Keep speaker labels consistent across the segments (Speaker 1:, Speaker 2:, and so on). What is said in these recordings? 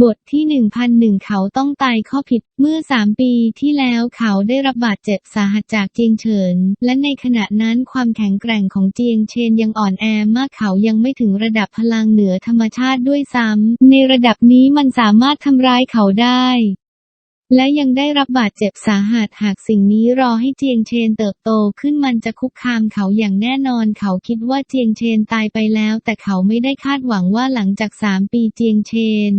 Speaker 1: บทที่ 1001 เขาต้องตายข้อผิด เมื่อสามปีที่แล้วเขาได้รับบาดเจ็บสาหัสจากเจียงเฉิน และในขณะนั้นความแข็งแกร่งของเจียงเชนยังอ่อนแอมากเขายังไม่ถึงระดับพลังเหนือธรรมชาติด้วยซ้ำ ในระดับนี้มันสามารถทำร้ายเขาได้และยังได้รับบาดเจ็บสาหัสหากสิ่งนี้รอให้เจียงเชนเติบโตขึ้นมันจะคุกคามเขาอย่างแน่นอนเขาคิดว่าเจียงเชนตายไปแล้ว แต่เขาไม่ได้คาดหวังว่าหลังจากสามปีเจียงเชน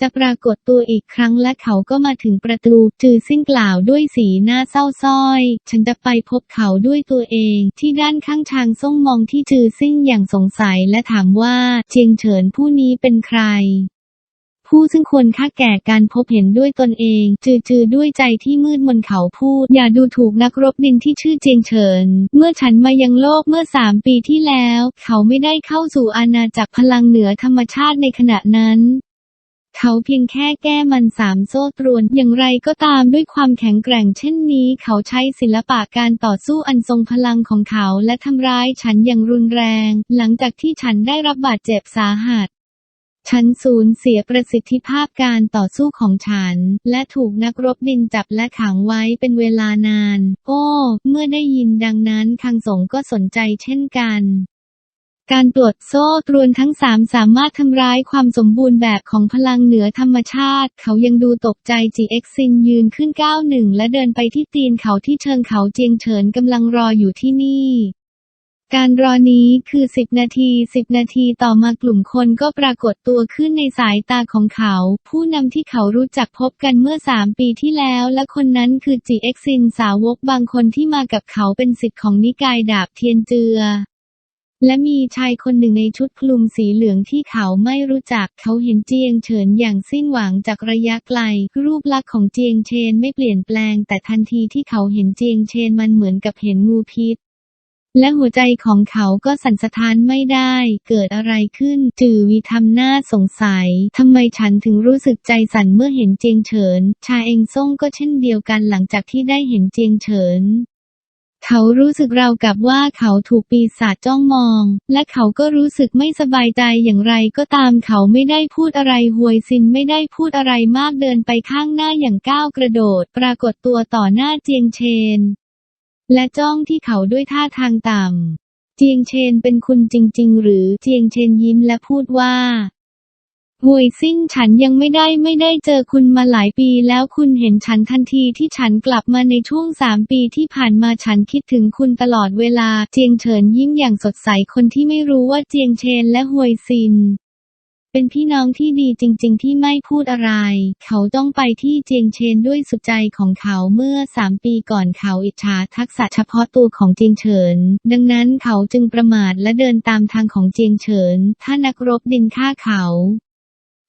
Speaker 1: จะปรากฏตัวอีกครั้งและเขาก็มาถึงประตู จือซิ่งกล่าวด้วยสีหน้าเศร้าส้อย ฉันจะไปพบเขาด้วยตัวเอง ที่ด้านข้างชางซ่งมองที่จือซิ่งอย่างสงสัยและถามว่าเจียงเฉินผู้นี้เป็นใครผู้ซึ่งควรค่าแก่การพบเห็นด้วยตนเอง จือจือด้วยใจที่มืดมนเขาพูด อย่าดูถูกนักรบดินที่ชื่อเจียงเฉิน เมื่อฉันมายังโลกเมื่อสามปีที่แล้ว เขาไม่ได้เข้าสู่อาณาจักรพลังเหนือธรรมชาติในขณะนั้น เขาเพียงแค่แก้มันสามโซ่ตรวน อย่างไรก็ตามด้วยความแข็งแกร่งเช่นนี้ เขาใช้ศิลปะการต่อสู้อันทรงพลังของเขาและทำร้ายฉันอย่างรุนแรง หลังจากที่ฉันได้รับบาดเจ็บสาหัสฉันสูญเสียประสิทธิภาพการต่อสู้ของฉัน และถูกนักรบดินจับและขังไว้เป็นเวลานาน โอ้ เมื่อได้ยินดังนั้นคังสงก็สนใจเช่นกัน การตรวจโซ่ตรวนทั้งสามสามารถทำร้ายความสมบูรณ์แบบของพลังเหนือธรรมชาติ เขายังดูตกใจจีเอ็กซินยืนขึ้นก้าวหนึ่งและเดินไปที่ตีนเขาที่เชิงเขาเจียงเฉินกำลังรออยู่ที่นี่การรอนี้คือ 10 นาที 10 นาทีต่อมากลุ่มคนก็ปรากฏตัวขึ้นในสายตาของเขา ผู้นำที่เขารู้จักพบกันเมื่อ 3 ปีที่แล้ว และคนนั้นคือจีเอ็กซินสาวกบางคนที่มากับเขาเป็นสิทธิ์ของนิกายดาบเทียนเจือ และมีชายคนหนึ่งในชุดคลุมสีเหลืองที่เขาไม่รู้จักเขาเห็นเจียงเฉินอย่างสิ้นหวังจากระยะไกล รูปลักษณ์ของเจียงเชนไม่เปลี่ยนแปลง แต่ทันทีที่เขาเห็นเจียงเชนมันเหมือนกับเห็นงูพิษ และหัวใจของเขาก็สั่นสะท้านไม่ได้ เกิดอะไรขึ้น จือวีทำหน้าสงสัยทำไมฉันถึงรู้สึกใจสั่นเมื่อเห็นเจียงเฉิน ชาเองซ่งก็เช่นเดียวกันหลังจากที่ได้เห็นเจียงเฉิน เขารู้สึกราวกับว่าเขาถูกปีศาจจ้องมอง และเขาก็รู้สึกไม่สบายใจอย่างไรก็ตามเขาไม่ได้พูดอะไรหวยซินไม่ได้พูดอะไรมากเดินไปข้างหน้าอย่างก้าวกระโดด ปรากฏตัวต่อหน้าเจียงเชน และจ้องที่เขาด้วยท่าทางต่ำเจียงเชนเป็นคุณจริง ๆ หรือเจียงเชนยิ้มและพูดว่า หวยซิ่งฉันยังไม่ได้ไม่ได้เจอคุณมาหลายปีแล้วคุณเห็นฉันทันทีที่ฉันกลับมาในช่วงสามปีที่ผ่านมาฉันคิดถึงคุณตลอดเวลา เจียงเฉินยิ้มอย่างสดใสคนที่ไม่รู้ว่าเจียงเชนและหวยซิน เป็นพี่น้องที่ดีจริง ๆ ที่ไม่พูดอะไร เขาต้องไปที่เจียงเชนด้วยสุดใจของเขาเมื่อสามปีก่อนเขาอิจฉาทักษะเฉพาะตัวของเจียงเฉิน ดังนั้นเขาจึงประมาทและเดินตามทางของเจียงเฉิน ถ้านักรบดินฆ่าเขา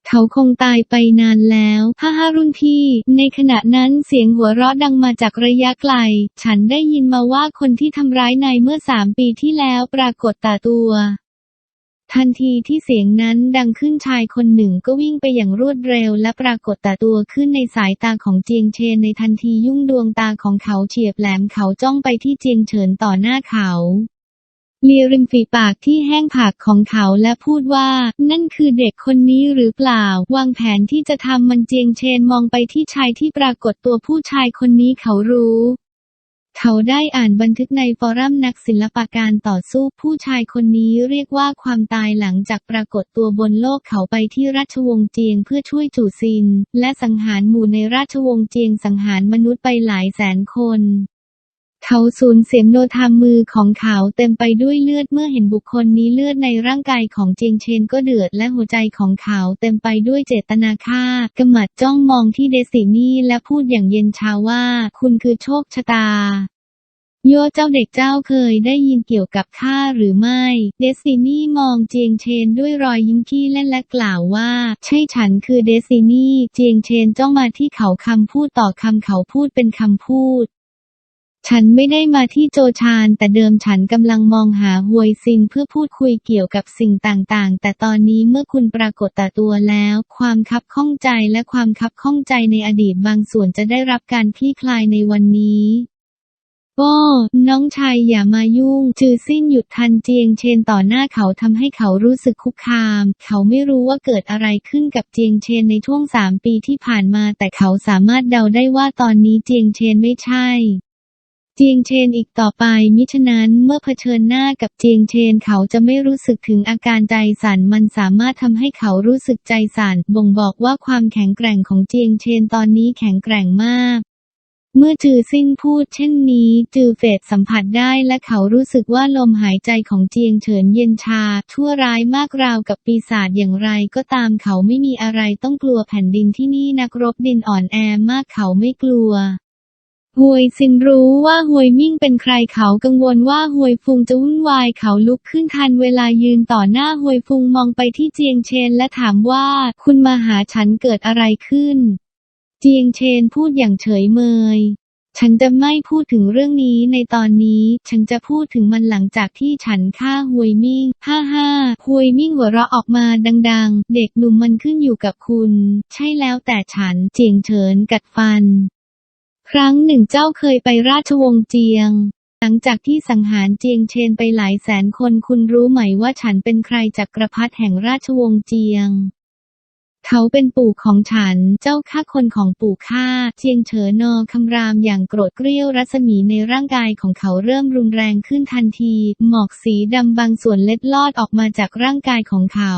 Speaker 1: เขาคงตายไปนานแล้วฮ่าฮ่ารุ่นพี่ ในขณะนั้นเสียงหัวเราะดังมาจากระยะไกล ฉันได้ยินมาว่าคนที่ทำร้ายนายเมื่อสามปีที่แล้วปรากฏตาตัวทันทีที่เสียงนั้นดังขึ้นชายคนหนึ่งก็วิ่งไปอย่างรวดเร็ว และปรากฏตาตัวขึ้นในสายตาของเจียงเชนในทันทียุ่งดวงตาของเขาเฉียบแหลมเขาจ้องไปที่เจียงเฉินต่อหน้าเขา เลียริมฝีปากที่แห้งผากของเขาและพูดว่า นั่นคือเด็กคนนี้หรือเปล่า วางแผนที่จะทำมันเจียงเชนมองไปที่ชายที่ปรากฏตัวผู้ชายคนนี้เขารู้เขาได้อ่านบันทึกในฟอรัมนักศิลปการต่อสู้ผู้ชายคนนี้เรียกว่าความตายหลังจากปรากฏตัวบนโลกเขาไปที่ราชวงศ์เจียงเพื่อช่วยจู่ซิน และสังหารหมู่ในราชวงศ์เจียงสังหารมนุษย์ไปหลายแสนคน เขาสูญเสียโนทามมือของเขาเต็มไปด้วยเลือดเมื่อเห็นบุคคลนี้เลือดในร่างกายของเจียงเชนก็เดือดและหัวใจของเขาเต็มไปด้วยเจตนาฆ่ากำมัดจ้องมองที่เดซินี่และพูดอย่างเย็นชาว่า คุณคือโชคชะตาโยเจ้าเด็กเจ้าเคยได้ยินเกี่ยวกับข้าหรือไม่ เดซินี่มองเจียงเชนด้วยรอยยิ้มขี้เล่นและกล่าวว่า ใช่ฉันคือเดซินี่ เจียงเชนจ้องมาที่เขาคำพูดต่อคำเขาพูดเป็นคำพูด ฉันไม่ได้มาที่โจชานแต่เดิมฉันกำลังมองหาฮวยซินเพื่อพูดคุยเกี่ยวกับสิ่งต่างๆ แต่ตอนนี้เมื่อคุณปรากฏต่ตัวแล้ว ความคับข้องใจและความคับข้องใจในอดีตบางส่วนจะได้รับการคลี่คลายในวันนี้โอ้น้องชายอย่ามายุ่ง จือสิ้นหยุดทันเจียงเชนต่อหน้าเขาทำให้เขารู้สึกคุกคาม เขาไม่รู้ว่าเกิดอะไรขึ้นกับเจียงเชนในช่วงสามปีที่ผ่านมา แต่เขาสามารถเดาได้ว่าตอนนี้เจียงเชนไม่ใช่ เจียงเชนอีกต่อไป มิฉะนั้นเมื่อเผชิญหน้ากับเจียงเชนเขาจะไม่รู้สึกถึงอาการใจสั่นมันสามารถทำให้เขารู้สึกใจสั่นบ่งบอกว่าความแข็งแกร่งของเจียงเชนตอนนี้แข็งแกร่งมาก เมื่อจือซินพูดเช่นนี้จือเฟดสัมผัสได้และเขารู้สึกว่าลมหายใจของเจียงเฉินเย็นชา ชั่วร้ายมากราวกับปีศาจอย่างไรก็ตามเขาไม่มีอะไรต้องกลัวแผ่นดินที่นี่นักรบดินอ่อนแอมากเขาไม่กลัว ฮวยซินรู้ว่าฮวยมิ่งเป็นใครเขากังวลว่าฮวยฟุงจะวุ่นวายเขาลุกขึ้นทันเวลายืนต่อหน้าฮวยฟุงมองไปที่เจียงเชนและถามว่าคุณมาหาฉันเกิดอะไรขึ้น เจียงเชนพูดอย่างเฉยเมย ฉันจะไม่พูดถึงเรื่องนี้ในตอนนี้ ฉันจะพูดถึงมันหลังจากที่ฉันฆ่าฮวยมิ่ง ฮ่าฮ่าฮวยมิ่งหัวเราะออกมาดัง ๆ เด็กหนุ่มมันขึ้นอยู่กับคุณ ใช่แล้วแต่ฉันเจียงเฉินกัดฟัน ครั้งหนึ่งเจ้าเคยไปราชวงศ์เจียง หลังจากที่สังหารเจียงเชนไปหลายแสนคนคุณรู้ไหมว่าฉันเป็นใครจากกรพรรดิแห่งราชวงศ์เจียง เขาเป็นปู่ของฉัน เจ้าฆ่าคนของปู่ข้าเจียงเฉินอคำรามอย่างโกรธเกรี้ยวรัศมีในร่างกายของเขาเริ่มรุนแรงขึ้นทันที หมอกสีดำบางส่วนเล็ดลอดออกมาจากร่างกายของเขา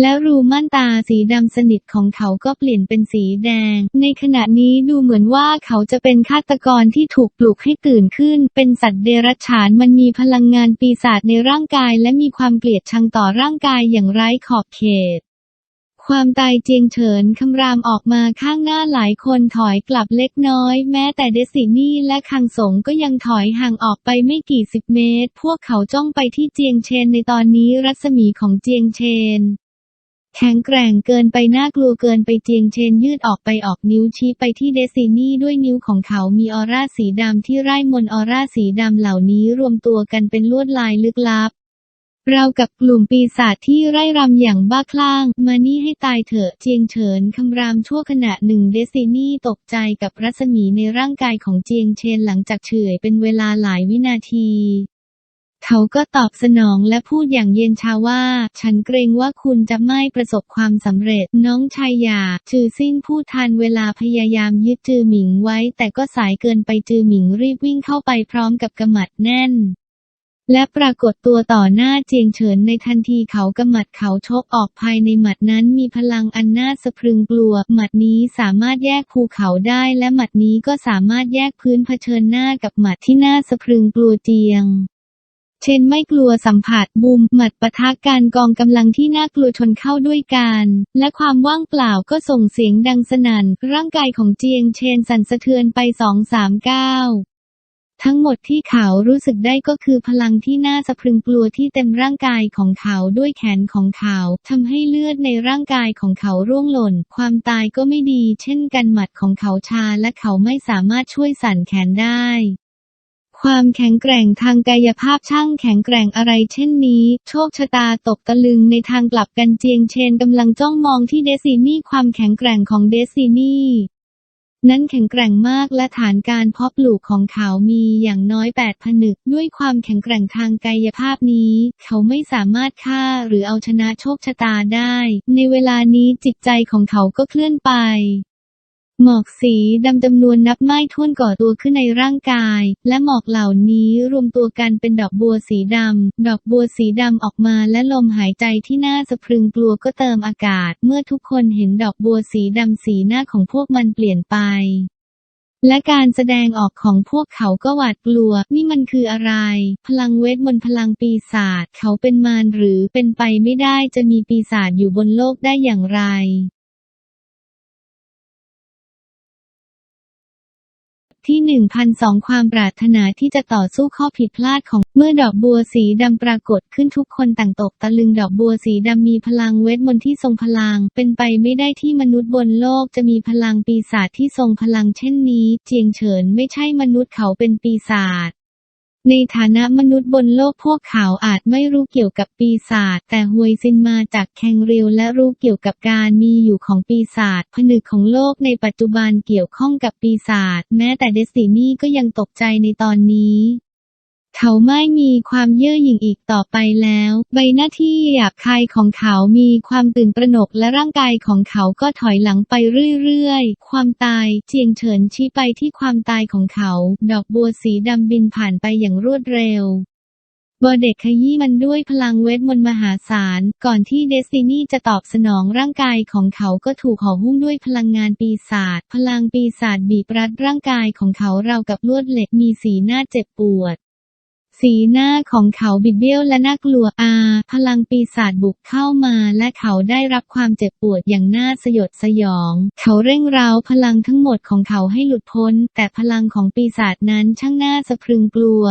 Speaker 1: และรูม่านตาสีดำสนิทของเขาก็เปลี่ยนเป็นสีแดง ในขณะนี้ดูเหมือนว่าเขาจะเป็นฆาตกรที่ถูกปลุกให้ตื่นขึ้น เป็นสัตว์เดรัจฉานมันมีพลังงานปีศาจในร่างกาย และมีความเกลียดชังต่อร่างกายอย่างไร้ขอบเขตความตายเจียงเฉินคำรามออกมาข้างหน้าหลายคนถอยกลับเล็กน้อย แม้แต่เดซินี่และคังสงก็ยังถอยห่างออกไปไม่กี่สิบเมตร พวกเขาจ้องไปที่เจียงเชนในตอนนี้รัศมีของเจียงเชน แข็งแกร่งเกินไปน่ากลัวเกินไปเจียงเชนยืดออกไปออกนิ้วชี้ไปที่เดซินี่ด้วยนิ้วของเขามีออร่าสีดำที่ไร่มนออร่าสีดำเหล่านี้รวมตัวกันเป็นลวดลายลึกลับเรากับกลุ่มปีศาจที่ไร่รำอย่างบ้าคลั่งมานี่ให้ตายเถอะเจียงเฉินคำรามชั่วขณะหนึ่งเดซินี่ตกใจกับรัศมีในร่างกายของเจียงเชนหลังจากเฉยเป็นเวลาหลายวินาที เขาก็ตอบสนองและพูดอย่างเย็นชาว่า ฉันเกรงว่าคุณจะไม่ประสบความสำเร็จ น้องชายหยาจือซิ่งพูดทันเวลาพยายามยึดจือหมิงไว้ แต่ก็สายเกินไปจือหมิงรีบวิ่งเข้าไปพร้อมกับกำมัดแน่น และปรากฏตัวต่อหน้าเจียงเฉินในทันทีเขากำหมัดเขาชกออกภายในหมัดนั้นมีพลังอันน่าสะพรึงกลัว หมัดนี้สามารถแยกภูเขาได้และหมัดนี้ก็สามารถแยกพื้นเผชิญหน้ากับหมัดที่น่าสะพรึงกลัวเจียง เช่นไม่กลัวสัมผัสบูมหมัดปะทะการกองกำลังที่น่ากลัวชนเข้าด้วยกัน และความว่างเปล่าก็ส่งเสียงดังสนั่น ร่างกายของเจียงเชนสั่นสะเทือนไปสองสามก้าวทั้งหมดที่เขารู้สึกได้ก็คือพลังที่น่าสะพรึงกลัวที่เต็มร่างกายของเขาด้วยแขนของเขาทำให้เลือดในร่างกายของเขาร่วงหล่น ความตายก็ไม่ดี เช่นกันหมัดของเขาชาและเขาไม่สามารถช่วยสั่นแขนได้ ความแข็งแกร่งทางกายภาพช่างแข็งแกร่งอะไรเช่นนี้ โชคชะตาตกตะลึงในทางกลับกันเจียงเชนกำลังจ้องมองที่เดซินี่ความแข็งแกร่งของเดซินี่นั้นแข็งแกร่งมากและฐานการเพาะปลูกของเขามีอย่างน้อยแปดผนึก ด้วยความแข็งแกร่งทางกายภาพนี้ เขาไม่สามารถฆ่าหรือเอาชนะโชคชะตาได้ ในเวลานี้จิตใจของเขาก็เคลื่อนไป หมอกสีดำจำนวนนับไม่ถ้วนก่อตัวขึ้นในร่างกาย และหมอกเหล่านี้รวมตัวกันเป็นดอกบัวสีดำ ดอกบัวสีดำออกมาและลมหายใจที่น่าสะพรึงกลัวก็เติมอากาศ เมื่อทุกคนเห็นดอกบัวสีดำสีหน้าของพวกมันเปลี่ยนไป และการแสดงออกของพวกเขาก็หวาดกลัว นี่มันคืออะไร พลังเวทมนต์พลังปีศาจเขาเป็นมารหรือเป็นไปไม่ได้จะมีปีศาจอยู่บนโลกได้อย่างไร ที่ 1,002 ความปรารถนาที่จะต่อสู้ข้อผิดพลาดของ เมื่อดอกบัวสีดำปรากฏขึ้นทุกคนต่างตกตะลึงดอกบัวสีดำมีพลังเวทมนต์ที่ทรงพลัง เป็นไปไม่ได้ที่มนุษย์บนโลกจะมีพลังปีศาจที่ทรงพลังเช่นนี้ เจียงเฉินไม่ใช่มนุษย์เขาเป็นปีศาจ ในฐานะมนุษย์บนโลกพวกเขาอาจไม่รู้เกี่ยวกับปีศาจแต่ฮวยซินมาจากแคงริวและรู้เกี่ยวกับการมีอยู่ของปีศาจผนึกของโลกในปัจจุบันเกี่ยวข้องกับปีศาจแม้แต่เดสตินี่ก็ยังตกใจในตอนนี้ เขาไม่มีความเย่อหยิ่งอีกต่อไปแล้ว ใบหน้าที่หยาบคายของเขามีความตื่นตระหนกและร่างกายของเขาก็ถอยหลังไปเรื่อยๆ ความตายเจียงเฉินชี้ไปที่ความตายของเขา ดอกบัวสีดำบินผ่านไปอย่างรวดเร็วบอเด็กขยี้มันด้วยพลังเวทมนต์มหาศาล ก่อนที่เดสตินีจะตอบสนองร่างกายของเขาก็ถูกห่อหุ้มด้วยพลังงานปีศาจ พลังปีศาจบีบรัดร่างกายของเขาราวกับลวดเหล็กมีสีหน้าเจ็บปวด สีหน้าของเขาบิดเบี้ยวและน่ากลัวอา พลังปีศาจบุกเข้ามาและเขาได้รับความเจ็บปวดอย่างน่าสยดสยอง เขาเร่งเร้าพลังทั้งหมดของเขาให้หลุดพ้น แต่พลังของปีศาจนั้นช่างน่าสะพรึงกลัว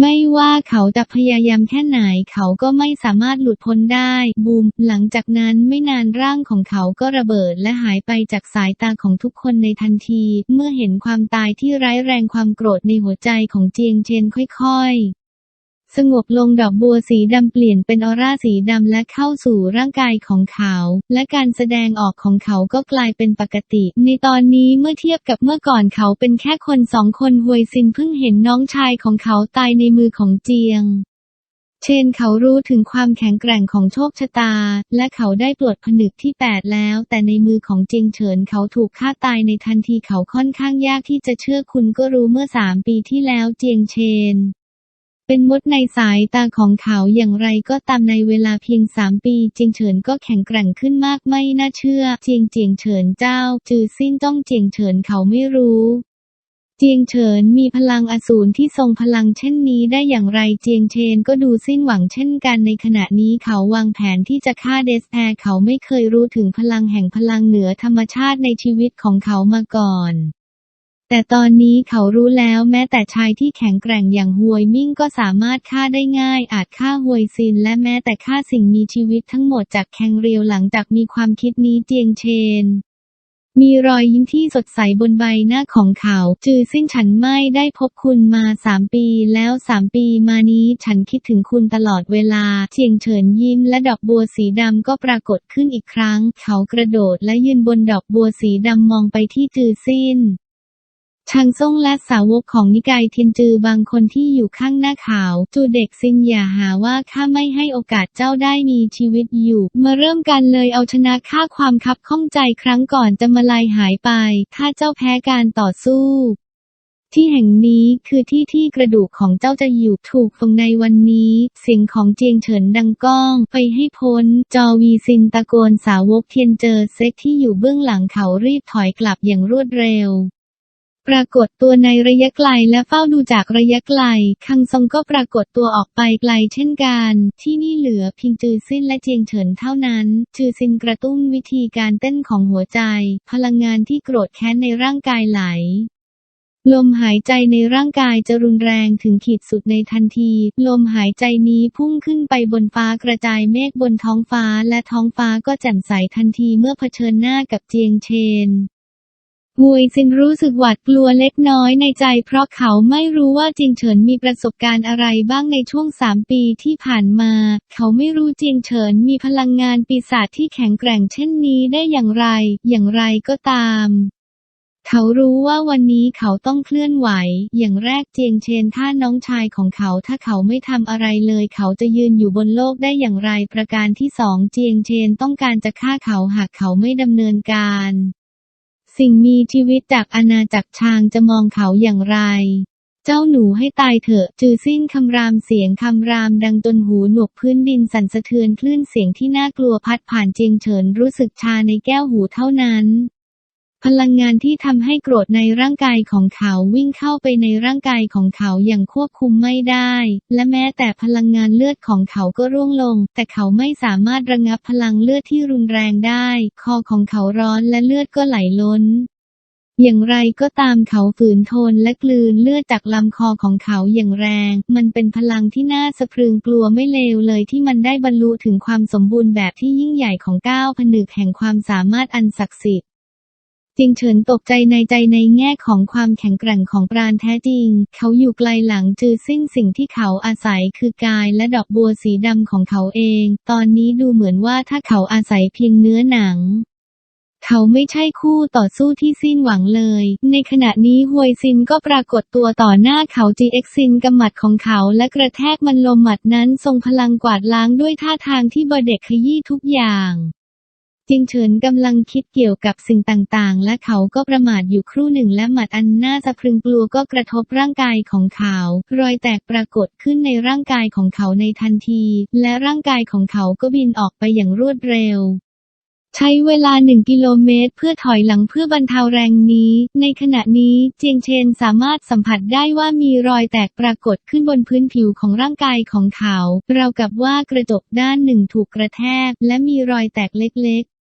Speaker 1: ไม่ว่าเขาจะพยายามแค่ไหนเขาก็ไม่สามารถหลุดพ้นได้ บูม หลังจากนั้นไม่นานร่างของเขาก็ระเบิดและหายไปจากสายตาของทุกคนในทันที เมื่อเห็นความตายที่ร้ายแรงความโกรธในหัวใจของเจียงเชนค่อย ๆ สงบลงดอกบัวสีดำเปลี่ยนเป็นออร่าสีดำและเข้าสู่ร่างกายของเขา และการแสดงออกของเขาก็กลายเป็นปกติ ในตอนนี้เมื่อเทียบกับเมื่อก่อนเขาเป็นแค่คนสองคนหวยซินเพิ่งเห็นน้องชายของเขาตายในมือของเจียง เชนเขารู้ถึงความแข็งแกร่งของโชคชะตา และเขาได้ปลดผนึกที่8แล้ว แต่ในมือของเจียงเฉินเขาถูกฆ่าตายในทันทีเขาค่อนข้างยากที่จะเชื่อคุณก็รู้เมื่อสามปีที่แล้วเจียงเชน เป็นมดในสายตาของเขาอย่างไรก็ตามในเวลาเพียงสามปีเจียงเฉินก็แข็งแกร่งขึ้นมากไม่น่าเชื่อ เจียงเจียงเฉินเจ้า จือสิ้นจ้องเจียงเฉินเขาไม่รู้เจียงเฉินมีพลังอสูรที่ทรงพลังเช่นนี้ได้อย่างไรเจียงเชนก็ดูสิ้นหวังเช่นกันในขณะนี้เขาวางแผนที่จะฆ่าเดสแพรเขาไม่เคยรู้ถึงพลังแห่งพลังเหนือธรรมชาติในชีวิตของเขามาก่อน แต่ตอนนี้เขารู้แล้วแม้แต่ชายที่แข็งแกร่งอย่างฮวยมิ่งก็สามารถฆ่าได้ง่าย อาจฆ่าฮวยซินและแม้แต่ฆ่าสิ่งมีชีวิตทั้งหมดจากแคงเรียวหลังจากมีความคิดนี้เจียงเชน มีรอยยิ้มที่สดใสบนใบหน้าของเขา จือสิ้นฉันไม่ได้พบคุณมาสามปีแล้วสามปีมานี้ฉันคิดถึงคุณตลอดเวลาเจียงเฉินยิ้มและดอกบัวสีดำก็ปรากฏขึ้นอีกครั้ง เขากระโดดและยืนบนดอกบัวสีดำมองไปที่จือสิ้น ชางซ่งและสาวกของนิกายเทียนจือบางคนที่อยู่ข้างหน้าขาว จูเด็กซินอย่าหาว่าข้าไม่ให้โอกาสเจ้าได้มีชีวิตอยู่ มาเริ่มกันเลยเอาชนะค่าความคับข้องใจครั้งก่อนจะมาลายหายไป ถ้าเจ้าแพ้การต่อสู้ที่แห่งนี้คือที่ที่กระดูกของเจ้าจะอยู่ถูกตรงในวันนี้ เสียงของเจียงเฉินดังก้อง ไปให้พ้น จอวีซินตะโกนสาวกเทียนเจอเซ็กที่อยู่เบื้องหลังเขารีบถอยกลับอย่างรวดเร็ว ปรากฏตัวในระยะไกลและเฝ้าดูจากระยะไกล คังซงก็ปรากฏตัวออกไปไกลเช่นกัน ที่นี่เหลือเพียงจือซินและเจียงเฉินเท่านั้น จือซินกระตุ้นวิธีการเต้นของหัวใจ พลังงานที่โกรธแค้นในร่างกายไหลลมหายใจในร่างกายจะรุนแรงถึงขีดสุดในทันที ลมหายใจนี้พุ่งขึ้นไปบนฟ้ากระจายเมฆบนท้องฟ้าและท้องฟ้าก็แจ่มใสทันทีเมื่อเผชิญหน้ากับเจียงเชน ฮวยซินรู้สึกหวาดกลัวเล็กน้อยในใจ เพราะเขาไม่รู้ว่าจียงเฉินมีประสบการณ์อะไรบ้างในช่วงสามปีที่ผ่านมา เขาไม่รู้จียงเฉินมีพลังงานปีศาจที่แข็งแกร่งเช่นนี้ได้อย่างไร อย่างไรก็ตามเขารู้ว่าวันนี้เขาต้องเคลื่อนไหว อย่างแรกเจียงเชนฆ่าน้องชายของเขาถ้าเขาไม่ทำอะไรเลย เขาจะยืนอยู่บนโลกได้อย่างไรประการที่สองเจียงเชนต้องการจะฆ่าเขาหากเขาไม่ดำเนินการ สิ่งมีชีวิตจากอาณาจักรชางจะมองเขาอย่างไร เจ้าหนูให้ตายเถอะ จือสิ้นคำรามเสียงคำรามดังจนหูหนวกพื้นดินสั่นสะเทือนคลื่นเสียงที่น่ากลัวพัดผ่านเจียงเฉินรู้สึกชาในแก้วหูเท่านั้น พลังงานที่ทำให้โกรธในร่างกายของเขาวิ่งเข้าไปในร่างกายของเขาอย่างควบคุมไม่ได้ และแม้แต่พลังงานเลือดของเขาก็ร่วงลง แต่เขาไม่สามารถระงับพลังเลือดที่รุนแรงได้ คอของเขาร้อนและเลือดก็ไหลล้นอย่างไรก็ตามเขาฝืนทนและกลืนเลือดจากลำคอของเขาอย่างแรง มันเป็นพลังที่น่าสะพรึงกลัวไม่เลวเลยที่มันได้บรรลุถึงความสมบูรณ์แบบที่ยิ่งใหญ่ของก้าวผนึกแห่งความสามารถอันศักดิ์สิทธิ์ จิงเฉินตกใจในใจในแง่ของความแข็งแกร่งของปราณแท้จริง เขาอยู่ไกลหลังจือสิ้นสิ่งที่เขาอาศัยคือกายและดอกบัวสีดำของเขาเอง ตอนนี้ดูเหมือนว่าถ้าเขาอาศัยเพียงเนื้อหนังเขาไม่ใช่คู่ต่อสู้ที่สิ้นหวังเลย ในขณะนี้ฮวยซินก็ปรากฏตัวต่อหน้าเขาจีเอ็กซินกำหมัดของเขาและกระแทกมันลมหมัดนั้นทรงพลังกวาดล้างด้วยท่าทางที่บเด็กขยี้ทุกอย่าง จิงเฉินกำลังคิดเกี่ยวกับสิ่งต่างๆ และเขาก็ประมาทอยู่ครู่หนึ่งและหมัดอันน่าสะพรึงกลัวก็กระทบร่างกายของเขา รอยแตกปรากฏขึ้นในร่างกายของเขาในทันที และร่างกายของเขาก็บินออกไปอย่างรวดเร็วใช้เวลาหนึ่งกิโลเมตร เพื่อถอยหลังเพื่อบรรเทาแรงนี้ ในขณะนี้เจียงเชนสามารถสัมผัสได้ว่ามีรอยแตกปรากฏขึ้นบนพื้นผิวของร่างกายของเขา เรากับว่ากระจกด้านหนึ่งถูกกระแทก และมีรอยแตกเล็กๆ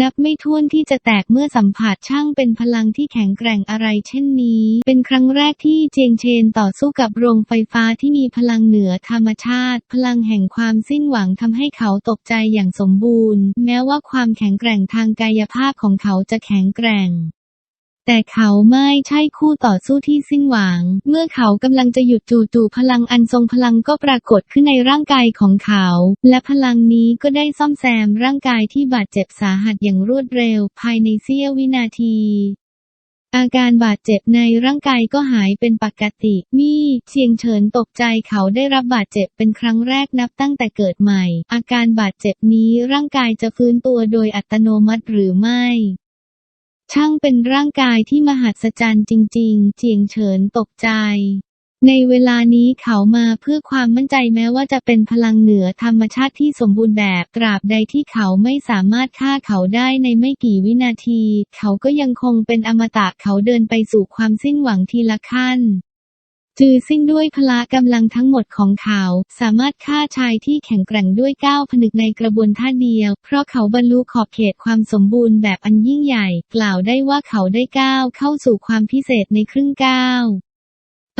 Speaker 1: นับไม่ถ้วนที่จะแตกเมื่อสัมผัสช่างเป็นพลังที่แข็งแกร่งอะไรเช่นนี้ เป็นครั้งแรกที่เจียงเชนต่อสู้กับโรงไฟฟ้าที่มีพลังเหนือธรรมชาติ พลังแห่งความสิ้นหวังทำให้เขาตกใจอย่างสมบูรณ์ แม้ว่าความแข็งแกร่งทางกายภาพของเขาจะแข็งแกร่ง แต่เขาไม่ใช่คู่ต่อสู้ที่สิ้นหวัง เมื่อเขากำลังจะหยุดจู่ๆพลังอันทรงพลังก็ปรากฏขึ้นในร่างกายของเขา และพลังนี้ก็ได้ซ่อมแซมร่างกายที่บาดเจ็บสาหัสอย่างรวดเร็ว ภายในเสี้ยววินาทีอาการบาดเจ็บในร่างกายก็หายเป็นปกตินี่เชียงเฉินตกใจเขาได้รับบาดเจ็บเป็นครั้งแรกนับตั้งแต่เกิดใหม่ อาการบาดเจ็บนี้ร่างกายจะฟื้นตัวโดยอัตโนมัติหรือไม่ ช่างเป็นร่างกายที่มหัศจรรย์จริง ๆ เจียงเฉินตกใจ ในเวลานี้เขามาเพื่อความมั่นใจแม้ว่าจะเป็นพลังเหนือธรรมชาติที่สมบูรณ์แบบตราบใดที่เขาไม่สามารถฆ่าเขาได้ในไม่กี่วินาที เขาก็ยังคงเป็นอมตะเขาเดินไปสู่ความสิ้นหวังทีละขั้น จือซิ่งด้วยพละกำลังทั้งหมดของเขา สามารถฆ่าชายที่แข็งแกร่งด้วยก้าวผนึกในกระบวนท่าเดียว เพราะเขาบรรลุขอบเขตความสมบูรณ์แบบอันยิ่งใหญ่ กล่าวได้ว่าเขาได้ก้าวเข้าสู่ความพิเศษในครึ่งก้าว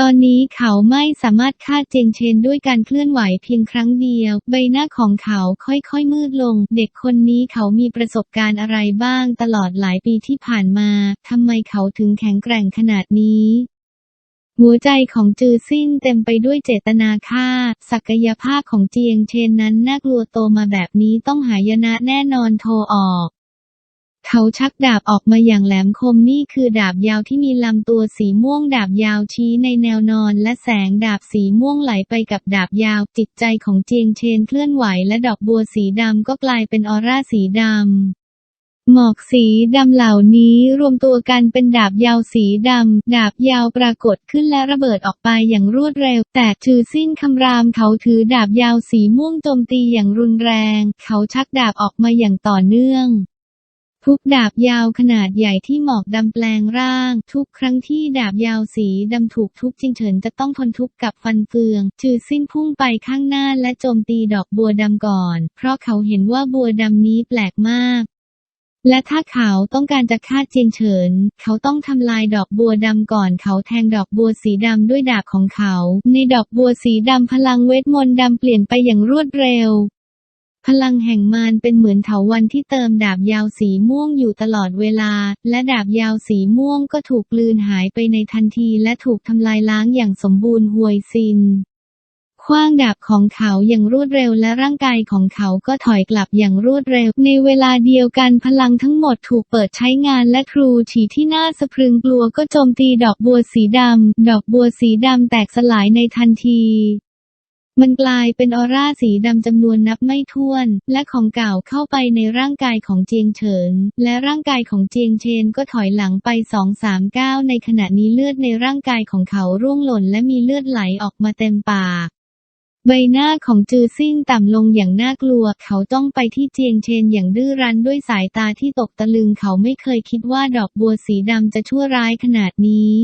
Speaker 1: ตอนนี้เขาไม่สามารถฆ่าเจงเชนด้วยการเคลื่อนไหวเพียงครั้งเดียว ใบหน้าของเขาค่อยๆมืดลง เด็กคนนี้เขามีประสบการณ์อะไรบ้างตลอดหลายปีที่ผ่านมาทำไมเขาถึงแข็งแกร่งขนาดนี้ หัวใจของจือซิ่งเต็มไปด้วยเจตนาฆ่า ศักยภาพของเจียงเชนนั้นน่ากลัวโตมาแบบนี้ต้องหายนะแน่นอนโทรออก เขาชักดาบออกมาอย่างแหลมคมนี่คือดาบยาวที่มีลำตัวสีม่วงดาบยาวชี้ในแนวนอน และแสงดาบสีม่วงไหลไปกับดาบยาวจิตใจของเจียงเชนเคลื่อนไหวและดอกบัวสีดำก็กลายเป็นออร่าสีดำ หมอกสีดำเหล่านี้รวมตัวกันเป็นดาบยาวสีดำ ดาบยาวปรากฏขึ้นและระเบิดออกไปอย่างรวดเร็ว แต่ถือสิ้นคำรามเขาถือดาบยาวสีม่วงโจมตีอย่างรุนแรง เขาชักดาบออกมาอย่างต่อเนื่องทุกดาบยาวขนาดใหญ่ที่หมอกดำแปลงร่าง ทุกครั้งที่ดาบยาวสีดำถูกทุบจิงเฉินจะต้องทนทุกข์กับฟันเฟือง จือสิ้นพุ่งไปข้างหน้าและโจมตีดอกบัวดำก่อน เพราะเขาเห็นว่าบัวดำนี้แปลกมาก และถ้าเขาต้องการจะฆ่าเจียงเฉิน เขาต้องทำลายดอกบัวดำก่อนเขาแทงดอกบัวสีดำด้วยดาบของเขา ในดอกบัวสีดำพลังเวทมนต์ดำเปลี่ยนไปอย่างรวดเร็ว พลังแห่งมารเป็นเหมือนเถาวันที่เติมดาบยาวสีม่วงอยู่ตลอดเวลา และดาบยาวสีม่วงก็ถูกกลืนหายไปในทันทีและถูกทำลายล้างอย่างสมบูรณ์หวยซิน ขว้างดาบของเขาอย่างรวดเร็วและร่างกายของเขาก็ถอยกลับอย่างรวดเร็ว ในเวลาเดียวกันพลังทั้งหมดถูกเปิดใช้งานและครูฉีที่น่าสะพรึงกลัวก็โจมตีดอกบัวสีดำ ดอกบัวสีดำแตกสลายในทันทีมันกลายเป็นออร่าสีดำจำนวนนับไม่ถ้วน และของเก่าเข้าไปในร่างกายของเจียงเฉิน และร่างกายของเจียงเชนก็ถอยหลังไปสองสามก้าวในขณะนี้เลือดในร่างกายของเขาร่วงหล่นและมีเลือดไหลออกมาเต็มปาก ใบหน้าของจือซิ่งต่ำลงอย่างน่ากลัว เขาจ้องไปที่เจียงเชนอย่างดื้อรั้นด้วยสายตาที่ตกตะลึงเขาไม่เคยคิดว่าดอกบัวสีดำจะชั่วร้ายขนาดนี้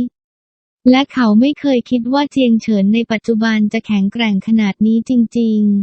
Speaker 1: และเขาไม่เคยคิดว่าเจียงเฉินในปัจจุบันจะแข็งแกร่งขนาดนี้จริง ๆ